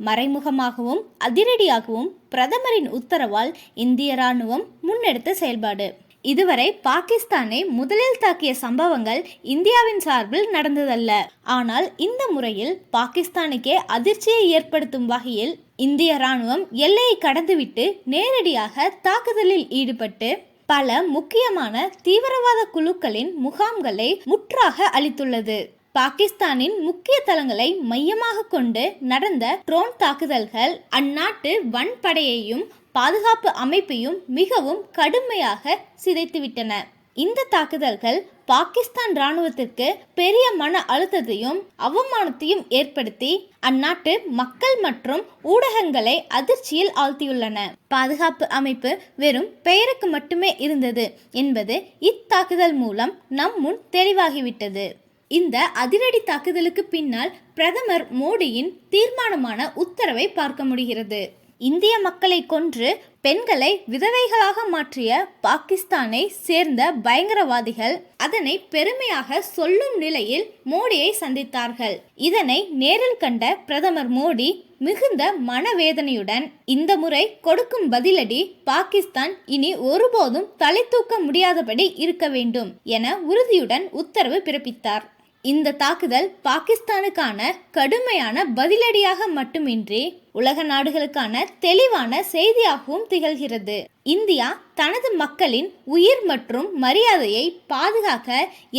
மறைமுகமாகவும் அதிரடியாகவும் பிரதமரின் உத்தரவால் இந்திய ராணுவம் முன்னெடுத்த செயல்பாடு. இதுவரை பாகிஸ்தானை முதலில் தாக்கிய சம்பவங்கள் இந்தியாவின் சார்பில் நடந்ததல்ல. ஆனால் இந்த முறையில் பாகிஸ்தானுக்கே அதிர்ச்சியை ஏற்படுத்தும் வகையில் இந்திய ராணுவம் எல்லையை கடந்துவிட்டு நேரடியாக தாக்குதலில் ஈடுபட்டு பல முக்கியமான தீவிரவாத குழுக்களின் முகாம்களை முற்றாக அளித்துள்ளது பாகிஸ்தானின் முக்கிய தளங்களை மையமாக கொண்டு நடந்த ட்ரோன் தாக்குதல்கள் அந்நாட்டு வன்படையையும் பாதுகாப்பு அமைப்பையும் மிகவும் கடுமையாக சிதைத்துவிட்டன. இந்த தாக்குதல்கள் பாகிஸ்தான் ராணுவத்திற்கு பெரிய மன அழுத்தத்தையும் அவமானத்தையும் ஏற்படுத்தி அந்நாட்டு மக்கள் மற்றும் ஊடகங்களை அதிர்ச்சியில் ஆழ்த்தியுள்ளன. பாதுகாப்பு அமைப்பு வெறும் பெயருக்கு மட்டுமே இருந்தது என்பது இத்தாக்குதல் மூலம் நம் முன் தெளிவாகிவிட்டது. இந்த அதிரடி தாக்குதலுக்கு பின்னால் பிரதமர் மோடியின் தீர்மானமான உத்தரவை பார்க்க முடிகிறது. இந்திய மக்களை கொன்று பெண்களை விதவைகளாக மாற்றிய பாகிஸ்தானை சேர்ந்த பயங்கரவாதிகள் அதனை பெருமையாக சொல்லும் நிலையில் மோடியை சந்தித்தார்கள். இதனை நேரில் கண்ட பிரதமர் மோடி மிகுந்த மனவேதனையுடன் இந்த முறை கொடுக்கும் பதிலடி பாகிஸ்தான் இனி ஒருபோதும் தலை தூக்க முடியாதபடி இருக்க வேண்டும் என உறுதியுடன் உத்தரவு பிறப்பித்தார். இந்த தாக்குதல் பாகிஸ்தானுக்கான கடுமையான பதிலடியாக மட்டுமின்றி உலக நாடுகளுக்கான தெளிவான செய்தியாகவும் திகழ்கிறது. இந்தியா தனது மக்களின் உயிர் மற்றும் மரியாதையை பாதுகாக்க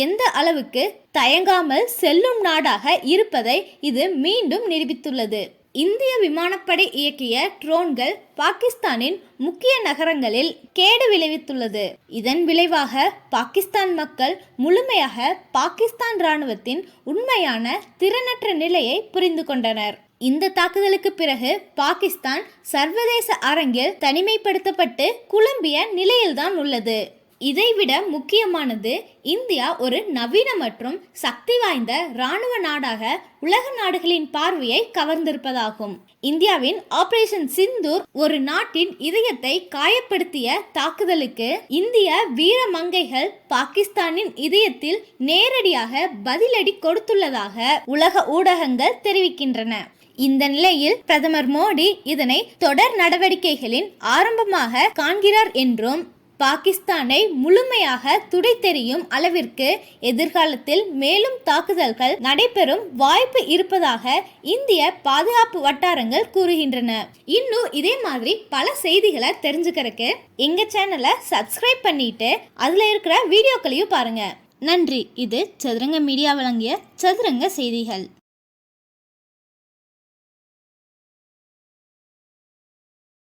எந்த அளவுக்கு தயங்காமல் செல்லும் நாடாக இருப்பதை இது மீண்டும் நிரூபித்துள்ளது. இந்திய விமானப்படை இயக்கிய ட்ரோன்கள் பாகிஸ்தானின் முக்கிய நகரங்களில் கேடு விளைவித்துள்ளது. இதன் விளைவாக பாகிஸ்தான் மக்கள் முழுமையாக பாகிஸ்தான் இராணுவத்தின் உண்மையான திறனற்ற நிலையை புரிந்து கொண்டனர். இந்த தாக்குதலுக்கு பிறகு பாகிஸ்தான் சர்வதேச அரங்கில் தனிமைப்படுத்தப்பட்டு குழம்பிய நிலையில்தான் உள்ளது. இதைவிட முக்கியமானது இந்தியா ஒரு நவீன மற்றும் சக்தி வாய்ந்த இராணுவ நாடாக உலக நாடுகளின் பார்வையை கவர்ந்திருப்பதாகும். இந்தியாவின் ஆபரேஷன் சிந்தூர் ஒரு நாட்டின் இதயத்தை காயப்படுத்திய தாக்குதலுக்கு இந்திய வீர மங்கைகள் பாகிஸ்தானின் இதயத்தில் நேரடியாக பதிலடி கொடுத்துள்ளதாக உலக ஊடகங்கள் தெரிவிக்கின்றன. இந்த நிலையில் பிரதமர் மோடி இதனை தொடர் நடவடிக்கைகளின் ஆரம்பமாக காண்கிறார் என்றும் பாகிஸ்தானை முழுமையாக துடைத்தெறியும் அளவிற்கு எதிர்காலத்தில் மேலும் தாக்குதல்கள் நடைபெறும் வாய்ப்பு இருப்பதாக இந்திய பாதுகாப்பு வட்டாரங்கள் கூறுகின்றன. இன்னும் இதே மாதிரி பல செய்திகளை தெரிஞ்சுக்கிறதுக்கு எங்க சேனலை சப்ஸ்கிரைப் பண்ணிட்டு அதுல இருக்கிற வீடியோக்களையும் பாருங்க. நன்றி. இது சதுரங்க மீடியா வழங்கிய சதுரங்க செய்திகள்.